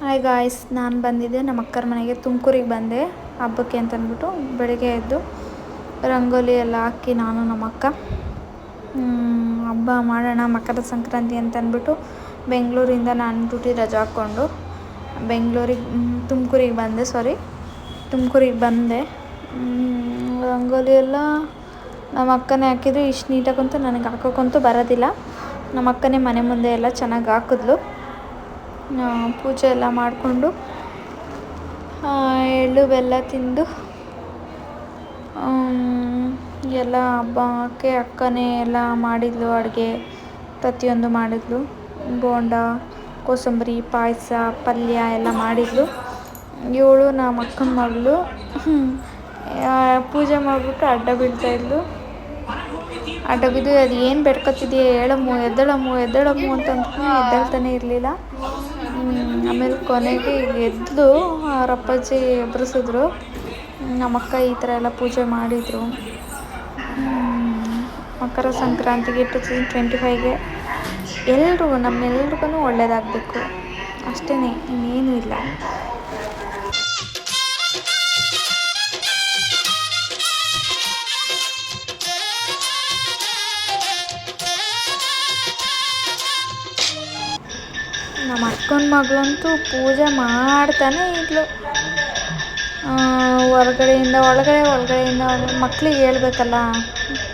Hi guys ನಾನು ಬಂದಿದ್ದೆ, ನಮ್ಮ ಅಕ್ಕರ ಮನೆಗೆ ತುಮಕೂರಿಗೆ ಬಂದೆ, ಹಬ್ಬಕ್ಕೆ ಅಂತ ಅಂದ್ಬಿಟ್ಟು ಬೆಳಗ್ಗೆ ಎದ್ದು ರಂಗೋಲಿ ಎಲ್ಲ ಹಾಕಿ ನಾನು ನಮ್ಮ ಅಕ್ಕ. ಹಬ್ಬ ಮಾಡೋಣ, ಮಕರ ಸಂಕ್ರಾಂತಿ ಅಂತ ಅಂದ್ಬಿಟ್ಟು ಬೆಂಗಳೂರಿಂದ ನಾನು ಡ್ಯೂಟಿ ರಜಾ ಹಾಕ್ಕೊಂಡು ಬೆಂಗಳೂರಿಗೆ ತುಮಕೂರಿಗೆ ಬಂದೆ ಸಾರಿ ತುಮಕೂರಿಗೆ ಬಂದೆ. ರಂಗೋಲಿ ಎಲ್ಲ ನಮ್ಮ ಅಕ್ಕನೇ ಹಾಕಿದ್ರು, ಇಷ್ಟು ನೀಟಾಗಂತೂ ನನಗೆ ಹಾಕೋಕ್ಕಂತೂ ಬರೋದಿಲ್ಲ. ನಮ್ಮ ಅಕ್ಕನೇ ಮನೆ ಮುಂದೆ ಎಲ್ಲ ಚೆನ್ನಾಗಿ ಹಾಕಿದ್ಲು. ಪೂಜೆ ಎಲ್ಲ ಮಾಡಿಕೊಂಡು ಎಳ್ಳು, ಬೆಲ್ಲ ತಿಂದು ಎಲ್ಲ ಹಬ್ಬಕ್ಕೆ ಅಕ್ಕನೇ ಎಲ್ಲ ಮಾಡಿದ್ಲು, ಅಡುಗೆ ಪ್ರತಿಯೊಂದು ಮಾಡಿದ್ಲು. ಬೋಂಡ, ಕೋಸಂಬರಿ, ಪಾಯಸ, ಪಲ್ಯ ಎಲ್ಲ ಮಾಡಿದ್ಲು. ಇವಳು ನಮ್ಮ ಅಕ್ಕನ ಮಗಳು. ಪೂಜೆ ಮಾಡಿಬಿಟ್ಟು ಅಡ್ಡ ಬೀಳ್ತಾಯಿದ್ಲು ಅಡ್ಡ ಬಿದ್ದು ಅದು ಏನು ಬೇಡ್ಕೊತಿದ್ದೀಯ ಹೇಳಮ್ಮು, ಎದ್ದಳಮ್ಮು ಎದ್ದಳಮ್ಮು ಅಂತಂದ್ರೂ ಎದ್ದೇಳ್ತಾನೆ ಇರಲಿಲ್ಲ. ಆಮೇಲೆ ಕೊನೆಗೆ ಎದ್ದು ಅವ್ರ ಅಪ್ಪಾಜಿ ಎಬ್ಬರಿಸಿದ್ರು ನಮ್ಮಕ್ಕ ಈ ಥರ ಎಲ್ಲ ಪೂಜೆ ಮಾಡಿದರು. ಮಕರ ಸಂಕ್ರಾಂತಿಗೆ ಟು ತೌಸಂಡ್ ಟ್ವೆಂಟಿ ಫೈವ್ಗೆ ಎಲ್ರಿಗೂ, ನಮ್ಮೆಲ್ರಿಗೂ ಒಳ್ಳೆಯದಾಗಬೇಕು ಅಷ್ಟೇ ಇನ್ನೇನು ಇಲ್ಲ. ನಮ್ಮ ಅಕ್ಕನ ಮಗಳಂತೂ ಪೂಜೆ ಮಾಡ್ತಾನೆ ಇದ್ಲು. ಹೊರಗಡೆಯಿಂದ, ಒಳಗಡೆ, ಒಳಗಡೆಯಿಂದ ಮಕ್ಳಿಗೆ ಹೇಳ್ಬೇಕಲ್ಲ,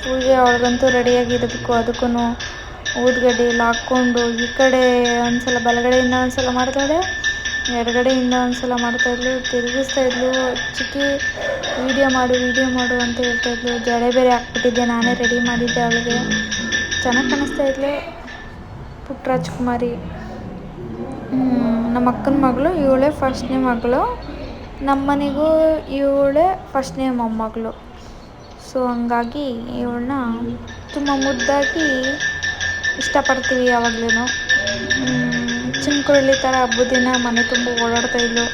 ಪೂಜೆ ಒಳಗಂತೂ ರೆಡಿಯಾಗಿರೋದಕ್ಕೂ ಅದಕ್ಕೂ ಊದ್ಗಡ್ಡಿ ಎಲ್ಲ ಹಾಕ್ಕೊಂಡು ಈ ಕಡೆ ಒಂದು ಸಲ ಬಲಗಡೆಯಿಂದ ಒಂದು ಸಲ ಮಾಡ್ತಾಳೆ ಎಡಗಡೆಯಿಂದ ಒಂದು ಸಲ ಮಾಡ್ತಾಯಿದ್ಲು ತಿರುಗಿಸ್ತಾಯಿದ್ಲು ಚಿಕ್ಕಿ ವೀಡಿಯೋ ಮಾಡು ವೀಡಿಯೋ ಮಾಡು ಅಂತ ಹೇಳ್ತಾಯಿದ್ಲು ಜಡೆ ಬೇರೆ ಹಾಕ್ಬಿಟ್ಟಿದ್ದೆ, ನಾನೇ ರೆಡಿ ಮಾಡಿದ್ದೆ ಅವಳಿಗೆ. ಚೆನ್ನಾಗಿ ಕಾಣಿಸ್ತಾ ಇದ್ಲು. ಪುಟ್ಟ ರಾಜ್ಕುಮಾರಿ ನಮ್ಮ ಅಕ್ಕನ ಮಗಳು, ಇವಳೇ ಫಸ್ಟ್ನೇ ಮಗಳು. ನಮ್ಮ ಮನೆಗೂ ಇವಳೇ ಫಸ್ಟ್ನೇ ಮೊಮ್ಮಗಳು. ಸೊ ಹಂಗಾಗಿ ಇವಳನ್ನ ತುಂಬ ಮುದ್ದಾಗಿ ಇಷ್ಟಪಡ್ತೀವಿ ಯಾವಾಗ್ಲೂ ಚಿನ್ಕುರುಳಿ ಥರ ಹಬ್ಬದ ದಿನ ಮನೆ ತುಂಬ ಓಡಾಡ್ತಾಯಿದ್ಲು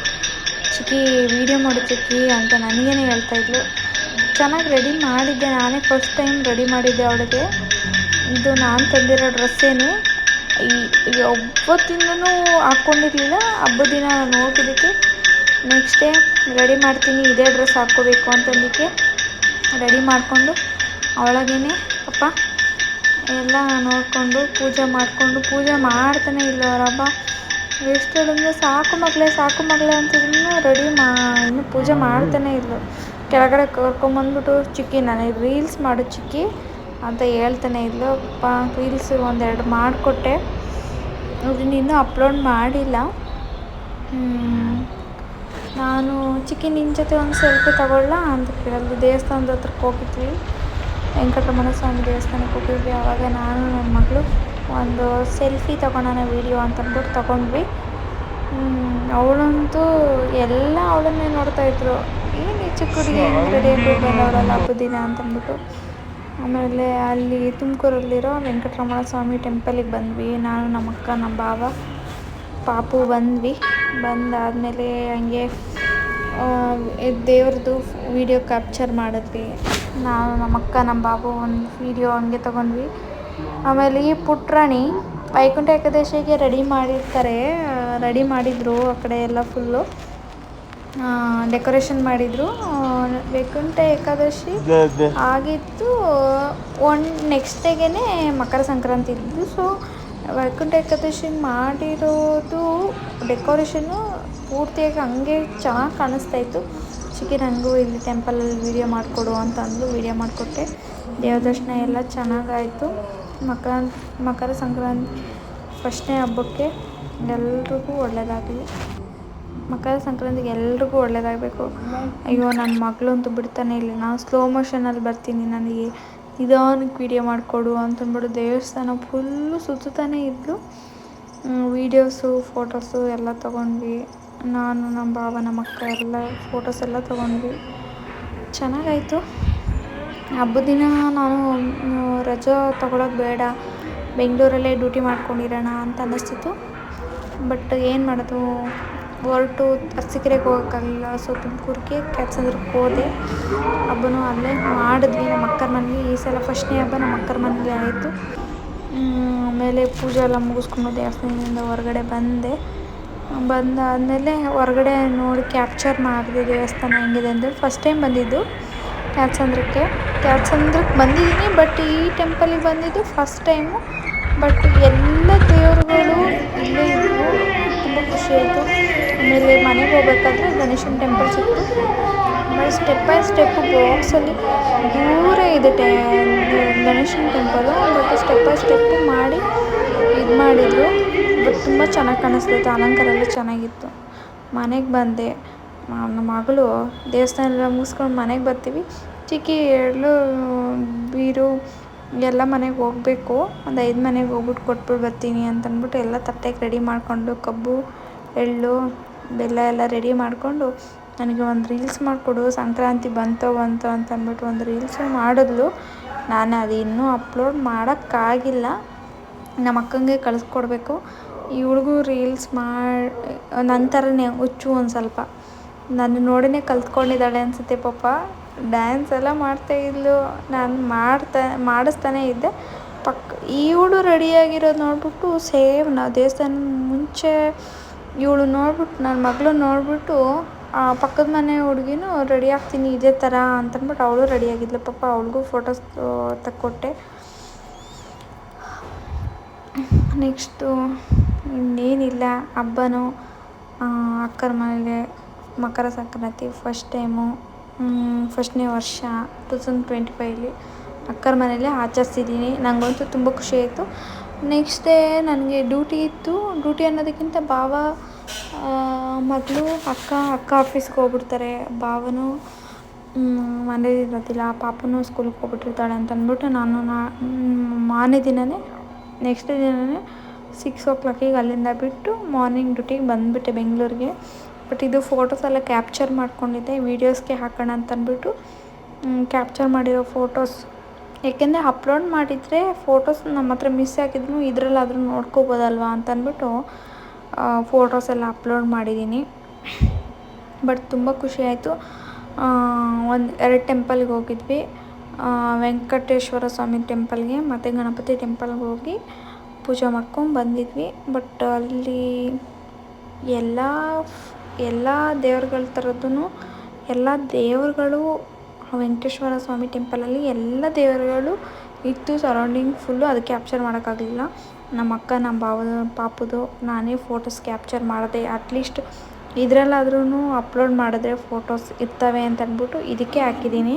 ಚಿಕ್ಕಿ ವೀಡಿಯೋ ಮಾಡು ಚಿಕ್ಕಿ ಅಂತ ನನಗೇನೆ ಹೇಳ್ತಾಯಿದ್ಲು ಚೆನ್ನಾಗಿ ರೆಡಿ ಮಾಡಿದ್ದೆ. ನಾನೇ ಫಸ್ಟ್ ಟೈಮ್ ರೆಡಿ ಮಾಡಿದ್ದೆ ಅವಳಿಗೆ. ಇದು ನಾನು ತಂದಿರೋ ಡ್ರೆಸ್ಸೇನೆ ಈ ಒಬ್ಬತ್ತಿಂದನೂ ಹಾಕ್ಕೊಂಡಿರಲಿಲ್ಲ ಹಬ್ಬದ ದಿನ ನೋಡಿದ್ದಕ್ಕೆ ನೆಕ್ಸ್ಟ್ ಡೇ ರೆಡಿ ಮಾಡ್ತೀನಿ. ಇದೇ ಡ್ರೆಸ್ ಹಾಕ್ಕೋಬೇಕು ಅಂತಂದಕ್ಕೆ ರೆಡಿ ಮಾಡಿಕೊಂಡು ಅವಳಗೇನೆ ಅಪ್ಪ ಎಲ್ಲ ನೋಡಿಕೊಂಡು ಪೂಜೆ ಮಾಡಿಕೊಂಡು ಪೂಜೆ ಮಾಡ್ತಾನೆ ಇಲ್ಲ ಅವರ ಹಬ್ಬ ಎಷ್ಟು ಹೇಳಿದ್ರೆ ಸಾಕು ಮಗಳೇ ಸಾಕು ಮಗಳೇ ಅಂತಿದ್ರು ರೆಡಿ ಮಾ, ಇನ್ನು ಪೂಜೆ ಮಾಡ್ತಾನೆ ಇಲ್ಲ ಕೆಳಗಡೆ ಕರ್ಕೊಂಬಂದ್ಬಿಟ್ಟು ಚಿಕ್ಕಿ, ನನಗೆ ರೀಲ್ಸ್ ಮಾಡು ಚಿಕ್ಕಿ. ಅಂತ ಹೇಳ್ತಾನೆ ಇದ್ಲು. ಅಪ್ಪ ರೀಲ್ಸ್ ಒಂದೆರಡು ಮಾಡಿಕೊಟ್ಟೆ. ಅದನ್ನ ಇನ್ನೂ ಅಪ್ಲೋಡ್ ಮಾಡಿಲ್ಲ. ನಾನು ಚಿಕ್ಕಿ ನಿನ್ನ ಜೊತೆ ಒಂದು ಸೆಲ್ಫಿ ತಗೊಳ್ಳ ಅಂತ ಕೇಳಿದ್ವಿ ದೇವಸ್ಥಾನದ ಹತ್ರಕ್ಕೆ ಹೋಗಿದ್ವಿ. ವೆಂಕಟರಮಣ ಸ್ವಾಮಿ ದೇವಸ್ಥಾನಕ್ಕೆ ಹೋಗಿದ್ವಿ. ಆವಾಗ ನಾನು ನನ್ನ ಮಗಳು ಒಂದು ಸೆಲ್ಫಿ ತಗೊಳೋಣ ವೀಡಿಯೋ ಅಂತ ಅಂದ್ಬಿಟ್ಟು ತಗೊಂಡ್ವಿ. ಅವಳಂತೂ ಎಲ್ಲ ಅವಳನ್ನೇ ನೋಡ್ತಾಯಿದ್ರು ಏನು ಈ ಚಿಕ್ಕ ಹುಡುಗಿ ಹೆಂಗೆ ರೆಡಿಯಾಗಿ ಬಂದವಳಲ್ಲ ಹಬ್ಬದ ದಿನ ಅಂತಂದ್ಬಿಟ್ಟು ಆಮೇಲೆ ಅಲ್ಲಿ ತುಮಕೂರಲ್ಲಿರೋ ವೆಂಕಟರಮಣ ಸ್ವಾಮಿ ಟೆಂಪಲಿಗೆ ಬಂದ್ವಿ. ನಾನು, ನಮ್ಮ ಅಕ್ಕ, ನಮ್ಮ ಭಾವ ಪಾಪು ಬಂದ್ವಿ. ಬಂದಾದಮೇಲೆ ಹಂಗೆ ದೇವ್ರದ್ದು ವೀಡಿಯೋ ಕ್ಯಾಪ್ಚರ್ ಮಾಡಿದ್ವಿ. ನಾನು ನಮ್ಮ ಅಕ್ಕ, ನಮ್ಮ ಬಾಬು ಒಂದು ವೀಡಿಯೋ ಹಂಗೆ ತೊಗೊಂಡ್ವಿ. ಆಮೇಲೆ ಈ ಪುಟ್ರಾಣಿ ವೈಕುಂಠ ಏಕಾದಶಿಗೆ ರೆಡಿ ಮಾಡಿರ್ತಾರೆ. ರೆಡಿ ಮಾಡಿದರು ಆ ಕಡೆ ಎಲ್ಲ ಫುಲ್ಲು ಡೆಕೋರೇಷನ್ ಮಾಡಿದರು. ವೈಕುಂಠ ಏಕಾದಶಿ ಆಗಿತ್ತು. ಒನ್ ನೆಕ್ಸ್ಟ್ ಡೇಗೆ ಮಕರ ಸಂಕ್ರಾಂತಿ ಇದ್ದು ಸೊ ವೈಕುಂಠ ಏಕಾದಶಿ ಮಾಡಿರೋದು ಡೆಕೋರೇಷನ್ನು ಪೂರ್ತಿಯಾಗಿ ಹಂಗೆ ಚೆನ್ನಾಗಿ ಕಾಣಿಸ್ತಾ ಇತ್ತು. ಚಿಕ್ಕಿ ನನಗೂ ಇಲ್ಲಿ ಟೆಂಪಲಲ್ಲಿ ವೀಡಿಯೋ ಮಾಡಿಕೊಡು ಅಂತ ಅಂದು ವೀಡಿಯೋ ಮಾಡಿಕೊಟ್ಟೆ. ದೇವ್ರ ದರ್ಶನ ಎಲ್ಲ ಚೆನ್ನಾಗಾಯಿತು. ಮಕರ ಮಕರ ಸಂಕ್ರಾಂತಿ ಫಸ್ಟ್ನೇ ಹಬ್ಬಕ್ಕೆ ಎಲ್ರಿಗೂ ಒಳ್ಳೆಯದಾಗಲಿ ಮಕರ ಸಂಕ್ರಾಂತಿಗೆ ಎಲ್ರಿಗೂ ಒಳ್ಳೇದಾಗಬೇಕು. ಅಯ್ಯೋ ನನ್ನ ಮಗಳಂತೂ ಬಿಡ್ತಾನೆ ಇಲ್ಲ. ನಾನು ಸ್ಲೋ ಮೋಷನಲ್ಲಿ ಬರ್ತೀನಿ ನನಗೆ. ನಿಧಾನಕ್ಕೆ ವೀಡಿಯೋ ಮಾಡಿಕೊಡು ಅಂತಂದ್ಬಿಟ್ಟು ದೇವಸ್ಥಾನ ಫುಲ್ಲು ಸುತ್ತಾನೆ ಇದ್ದು ವೀಡಿಯೋಸು ಫೋಟೋಸು ಎಲ್ಲ ತೊಗೊಂಡ್ವಿ. ನಾನು ನಮ್ಮ ಭಾವ ನಮ್ಮ ಅಕ್ಕ ಎಲ್ಲ ಫೋಟೋಸ್ ಎಲ್ಲ ತೊಗೊಂಡ್ವಿ. ಚೆನ್ನಾಗಾಯಿತು. ಹಬ್ಬದ ದಿನ ನಾನು ರಜಾ ತೊಗೊಳೋದು ಬೇಡ. ಬೆಂಗಳೂರಲ್ಲೇ ಡ್ಯೂಟಿ ಮಾಡ್ಕೊಂಡಿರೋಣ ಅಂತ ಅನ್ನಿಸ್ತಿತ್ತು. ಬಟ್ ಏನು ಮಾಡೋದು? ಹೊರ್ಟು ಅರಸೀಕೆರೆಗೆ ಹೋಗೋಕ್ಕಾಗಲಿಲ್ಲ ಸೊ ತುಮಕೂರಿಗೆ ಕೆಲ್ಸಕ್ಕೆ ಹೋದೆ. ಹಬ್ಬನೂ ಅಲ್ಲೇ ಮಾಡಿದ್ವಿ. ನಮ್ಮ ಅಕ್ಕರ ಮನೇಲಿ ಈ ಸಲ ಫಸ್ಟ್ನೇ ಹಬ್ಬ ನಮ್ಮ ಅಕ್ಕರ ಮನೇಲಿ ಆಯಿತು. ಆಮೇಲೆ ಪೂಜೆ ಎಲ್ಲ ಮುಗಿಸ್ಕೊಂಡು ದೇವಸ್ಥಾನದಿಂದ ಹೊರಗಡೆ ಬಂದೆ. ಬಂದಾದಮೇಲೆ ಹೊರಗಡೆ ನೋಡಿ ಕ್ಯಾಪ್ಚರ್ ಮಾಡಿದೆ ದೇವಸ್ಥಾನ ಹೆಂಗಿದೆ ಅಂದರೆ ಫಸ್ಟ್ ಟೈಮ್ ಬಂದಿದ್ದು ಕ್ಯಾತ್ಸಂದ್ರಕ್ಕೆ ಕ್ಯಾತ್ಸಂದ್ರಕ್ಕೆ ಬಂದಿದ್ದೀನಿ, ಬಟ್ ಈ ಟೆಂಪಲಿಗೆ ಬಂದಿದ್ದು ಫಸ್ಟ್ ಟೈಮು. ಬಟ್ ಎಲ್ಲ ಆಮೇಲೆ ಮನೆಗೆ ಹೋಗ್ಬೇಕಾದ್ರೆ ಗಣೇಶನ ಟೆಂಪಲ್ ಸಿಕ್ತು. ಆಮೇಲೆ ಸ್ಟೆಪ್ ಬೈ ಸ್ಟೆಪ್ಪು ಬಾಕ್ಸಲ್ಲಿ ದೂರ ಇದೆ ಟೆ, ಗಣೇಶನ temple but step by step ಮಾಡಿ ಇದು ಮಾಡಿದರು. ಬಟ್ ತುಂಬ ಚೆನ್ನಾಗಿ ಕಾಣಿಸ್ತಿತ್ತು ಅಲಂಕಾರ ಎಲ್ಲ ಚೆನ್ನಾಗಿತ್ತು. ಮನೆಗೆ ಬಂದೆ. ನಮ್ಮ ಮಗಳು ದೇವಸ್ಥಾನ ಎಲ್ಲ ಮುಗಿಸ್ಕೊಂಡು ಮನೆಗೆ ಬರ್ತೀವಿ. ಚಿಕ್ಕಿ, ಎಳ್ಳು, ಬೀರು ಎಲ್ಲ ಮನೆಗೆ ಹೋಗಬೇಕು. ಒಂದು ಐದು ಮನೆಗೆ ಹೋಗ್ಬಿಟ್ಟು ಕೊಟ್ಬಿಟ್ಟು ಬರ್ತೀನಿ ಅಂತಂದ್ಬಿಟ್ಟು ಎಲ್ಲ ತಟ್ಟೆಗೆ ರೆಡಿ ಮಾಡಿಕೊಂಡು ಕಬ್ಬು, ಎಳ್ಳು ಬೆಲ್ಲ ಎಲ್ಲ ರೆಡಿ ಮಾಡಿಕೊಂಡು ನನಗೆ ಒಂದು ರೀಲ್ಸ್ ಮಾಡಿಕೊಡು, ಸಂಕ್ರಾಂತಿ ಬಂತೋ ಬಂತೋ ಅಂತ ಅಂದ್ಬಿಟ್ಟು ಒಂದು ರೀಲ್ಸು ಮಾಡಿದ್ಲು. ನಾನು ಅದು ಇನ್ನೂ ಅಪ್ಲೋಡ್ ಮಾಡೋಕ್ಕಾಗಿಲ್ಲ. ನಮ್ಮ ಅಕ್ಕಂಗೆ ಕಳಿಸ್ಕೊಡ್ಬೇಕು. ಇವಳಿಗೂ ರೀಲ್ಸ್ ಮಾಡಿ ನನ್ನ ಥರನೇ ಹುಚ್ಚು ಒಂದು ಸ್ವಲ್ಪ. ನಾನು ನೋಡಿನೇ ಕಲ್ತ್ಕೊಂಡಿದ್ದಾಳೆ ಅನಿಸುತ್ತೆ ಪಾಪ. ಡ್ಯಾನ್ಸ್ ಎಲ್ಲ ಮಾಡ್ತಾ ಇದ್ಲು. ನಾನು ಮಾಡ್ತಾ, ಮಾಡಿಸ್ತಾನೇ ಇದ್ದೆ. ಪಕ್ಕ ಇವಳು ರೆಡಿಯಾಗಿರೋದು ನೋಡಿಬಿಟ್ಟು ಸೇಮ್ ನಾವು ದೇವಸ್ಥಾನ ಮುಂಚೆ ಇವಳು ನೋಡ್ಬಿಟ್ಟು ನನ್ನ ಮಗಳು ನೋಡಿಬಿಟ್ಟು ಪಕ್ಕದ ಮನೆ ಹುಡುಗಿನೂ ರೆಡಿ ಆಗ್ತೀನಿ ಇದೇ ಥರ ಅಂತಂದ್ಬಿಟ್ಟು ಅವಳು ರೆಡಿಯಾಗಿದ್ಲು ಪಾಪ ಅವಳಿಗೂ ಫೋಟೋಸ್ ತಕ್ಕೊಟ್ಟೆ. ನೆಕ್ಸ್ಟು ಇನ್ನೇನಿಲ್ಲ, ಹಬ್ಬನೂ ಅಕ್ಕರ ಮನೇಲಿ ಮಕರ ಸಂಕ್ರಾಂತಿ ಫಸ್ಟ್ ಟೈಮು ಫಸ್ಟ್ನೇ ವರ್ಷ ಟು ತೌಸಂಡ್ ಟ್ವೆಂಟಿ ಫೈವ್ಲಿ ಅಕ್ಕರ ಮನೇಲಿ ಆಚರಿಸಿದ್ದೀನಿ. ನನಗಂತೂ ತುಂಬ ಖುಷಿ ಆಯಿತು. ನೆಕ್ಸ್ಟ್ ಡೇ ನನಗೆ ಡ್ಯೂಟಿ ಇತ್ತು. ಡ್ಯೂಟಿ ಅನ್ನೋದಕ್ಕಿಂತ ಭಾವ ಮಗಳು, ಅಕ್ಕ ಅಕ್ಕ ಆಫೀಸ್ಗೆ ಹೋಗ್ಬಿಡ್ತಾರೆ. ಭಾವನೂ ಮನೇಲಿ ಇರೋದಿಲ್ಲ, ಪಾಪನೂ ಸ್ಕೂಲ್ಗೆ ಹೋಗ್ಬಿಟ್ಟಿರ್ತಾಳೆ ಅಂತ ಅಂದ್ಬಿಟ್ಟು ನಾನು ನಾ ಮಾರನೇ ದಿನವೇ ನೆಕ್ಸ್ಟ್ ದಿನವೇ ಸಿಕ್ಸ್ ಓ ಕ್ಲಾಕಿಗೆ ಅಲ್ಲಿಂದ ಬಿಟ್ಟು ಮಾರ್ನಿಂಗ್ ಡ್ಯೂಟಿಗೆ ಬಂದುಬಿಟ್ಟೆ ಬೆಂಗಳೂರಿಗೆ. ಬಟ್ ಇದು ಫೋಟೋಸ್ ಎಲ್ಲ ಕ್ಯಾಪ್ಚರ್ ಮಾಡ್ಕೊಂಡಿದ್ದೆ ವೀಡಿಯೋಸ್ಗೆ ಹಾಕೋಣ ಅಂತಂದ್ಬಿಟ್ಟು ಕ್ಯಾಪ್ಚರ್ ಮಾಡಿರೋ ಫೋಟೋಸ್ ಏಕೆಂದರೆ ಅಪ್ಲೋಡ್ ಮಾಡಿದರೆ ಫೋಟೋಸ್ ನಮ್ಮ ಹತ್ರ ಮಿಸ್ ಆಗಿದ್ರು ಇದರಲ್ಲಾದರೂ ನೋಡ್ಕೋಬೋದಲ್ವಾ ಅಂತ ಅಂದ್ಬಿಟ್ಟು ಫೋಟೋಸ್ ಎಲ್ಲ ಅಪ್ಲೋಡ್ ಮಾಡಿದ್ದೀನಿ. ಬಟ್ ತುಂಬ ಖುಷಿ ಆಯಿತು. ಒಂದು ಎರಡು ಟೆಂಪಲ್ಗೆ ಹೋಗಿದ್ವಿ. ವೆಂಕಟೇಶ್ವರ ಸ್ವಾಮಿ ಟೆಂಪಲ್ಗೆ ಮತ್ತು ಗಣಪತಿ ಟೆಂಪಲ್ಗೆ ಹೋಗಿ ಪೂಜೆ ಮಾಡ್ಕೊಂಡು ಬಂದಿದ್ವಿ. ಬಟ್ ಅಲ್ಲಿ ಎಲ್ಲ ಎಲ್ಲ ದೇವ್ರುಗಳ ಥರದ್ದು ಎಲ್ಲ ದೇವರುಗಳು, ವೆಂಕಟೇಶ್ವರ ಸ್ವಾಮಿ ಟೆಂಪಲಲ್ಲಿ ಎಲ್ಲ ದೇವರುಗಳು ಇತ್ತು ಸರೌಂಡಿಂಗ್ ಫುಲ್ಲು ಅದು ಕ್ಯಾಪ್ಚರ್ ಮಾಡೋಕ್ಕಾಗಲಿಲ್ಲ. ನಮ್ಮ ಅಕ್ಕ ನಮ್ಮ ಭಾವದ ಪಾಪದು, ನಾನೇ ಫೋಟೋಸ್ ಕ್ಯಾಪ್ಚರ್ ಮಾಡಿದೆ ಅಟ್ಲೀಸ್ಟ್ ಇದರಲ್ಲಾದ್ರೂ ಅಪ್ಲೋಡ್ ಮಾಡಿದ್ರೆ ಫೋಟೋಸ್ ಇರ್ತವೆ ಅಂತ ಅಂದ್ಬಿಟ್ಟು ಇದಕ್ಕೆ ಹಾಕಿದ್ದೀನಿ.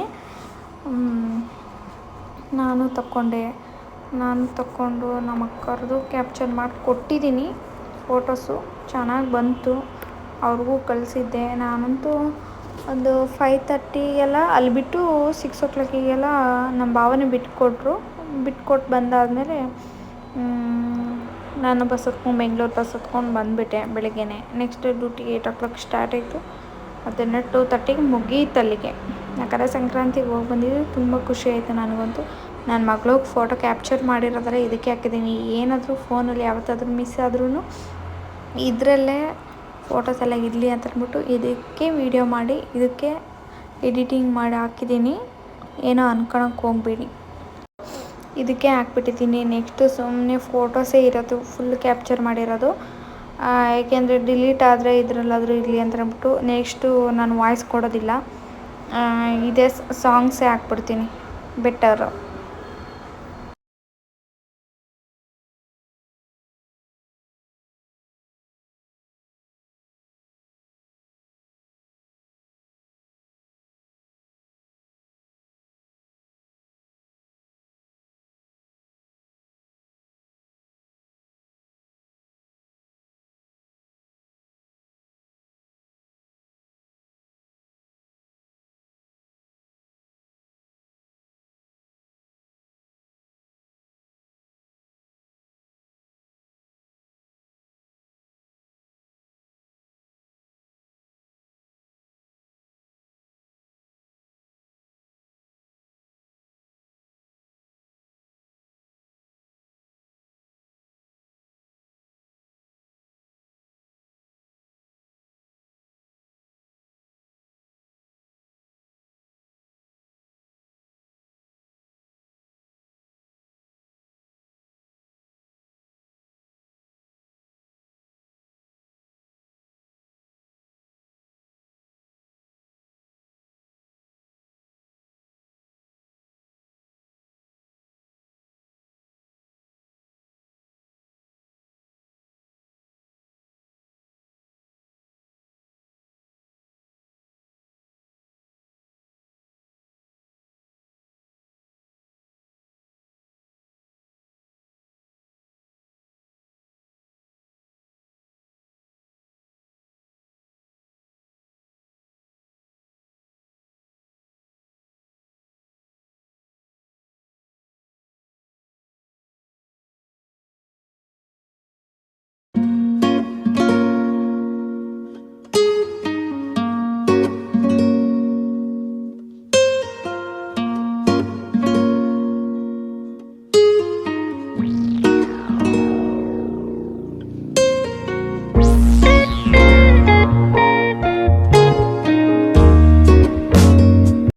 ನಾನು ತಕ್ಕೊಂಡೆ. ನಾನು ತಕ್ಕೊಂಡು ನಮ್ಮ ಅಕ್ಕರದು ಕ್ಯಾಪ್ಚರ್ ಮಾಡಿ ಕೊಟ್ಟಿದ್ದೀನಿ ಫೋಟೋಸು ಚೆನ್ನಾಗಿ ಬಂತು. ಅವ್ರಿಗೂ ಕಳಿಸಿದ್ದೆ. ನಾನಂತೂ ಒಂದು ಫೈವ್ ತರ್ಟಿಗೆಲ್ಲ ಅಲ್ಲಿ ಬಿಟ್ಟು ಸಿಕ್ಸ್ ಓ ಕ್ಲಾಕಿಗೆಲ್ಲ ನಮ್ಮ ಭಾವನೆ ಬಿಟ್ಕೊಟ್ರು. ಬಿಟ್ಕೊಟ್ಟು ಬಂದಾದಮೇಲೆ ನಾನು ಬಸ್ ಹತ್ಕೊಂಡು ಬೆಂಗ್ಳೂರು ಬಸ್ ಹತ್ಕೊಂಡು ಬಂದುಬಿಟ್ಟೆ ಬೆಳಗ್ಗೆನೆ. Next duty eight o'clock start ಆಯಿತು. ಅದನ್ನು ಟೂ ತರ್ಟಿಗೆ ಮುಗೀತು ಅಲ್ಲಿಗೆ. ಮಕರ ಸಂಕ್ರಾಂತಿಗೆ ಹೋಗಿ ಬಂದಿದ್ದು. ತುಂಬ ಖುಷಿ ಆಯಿತು ನನಗಂತೂ. ನನ್ನ ಮಗಳಿಗೆ ಫೋಟೋ ಕ್ಯಾಪ್ಚರ್ ಮಾಡಿರೋದ್ರೆ ಇದಕ್ಕೆ ಹಾಕಿದ್ದೀನಿ ಏನಾದರೂ ಫೋನಲ್ಲಿ ಯಾವತ್ತಾದ್ರೂ ಮಿಸ್ ಆದ್ರೂ ಇದರಲ್ಲೇ ಫೋಟೋಸ್ ಎಲ್ಲ ಇರಲಿ ಅಂತ ಅಂದ್ಬಿಟ್ಟು ಇದಕ್ಕೆ ವೀಡಿಯೋ ಮಾಡಿ, ಇದಕ್ಕೆ ಎಡಿಟಿಂಗ್ ಮಾಡಿ ಹಾಕಿದ್ದೀನಿ ಏನೋ ಅನ್ಕೊಳಕ್ಕೆ ಹೋಗ್ಬೇಡಿ. ಇದಕ್ಕೆ ಹಾಕ್ಬಿಟ್ಟಿದ್ದೀನಿ. ನೆಕ್ಸ್ಟು ಸುಮ್ಮನೆ ಫೋಟೋಸೇ ಇರೋದು ಫುಲ್ ಕ್ಯಾಪ್ಚರ್ ಮಾಡಿರೋದು. ಯಾಕೆಂದರೆ ಡಿಲೀಟ್ ಆದರೆ ಇದರಲ್ಲಾದರೂ ಇರಲಿ ಅಂತ ಅಂದ್ಬಿಟ್ಟು ನೆಕ್ಸ್ಟು ನಾನು ವಾಯ್ಸ್ ಕೊಡೋದಿಲ್ಲ. ಇದೇ ಸಾಂಗ್ಸೇ ಹಾಕ್ಬಿಡ್ತೀನಿ. ಬೆಟರು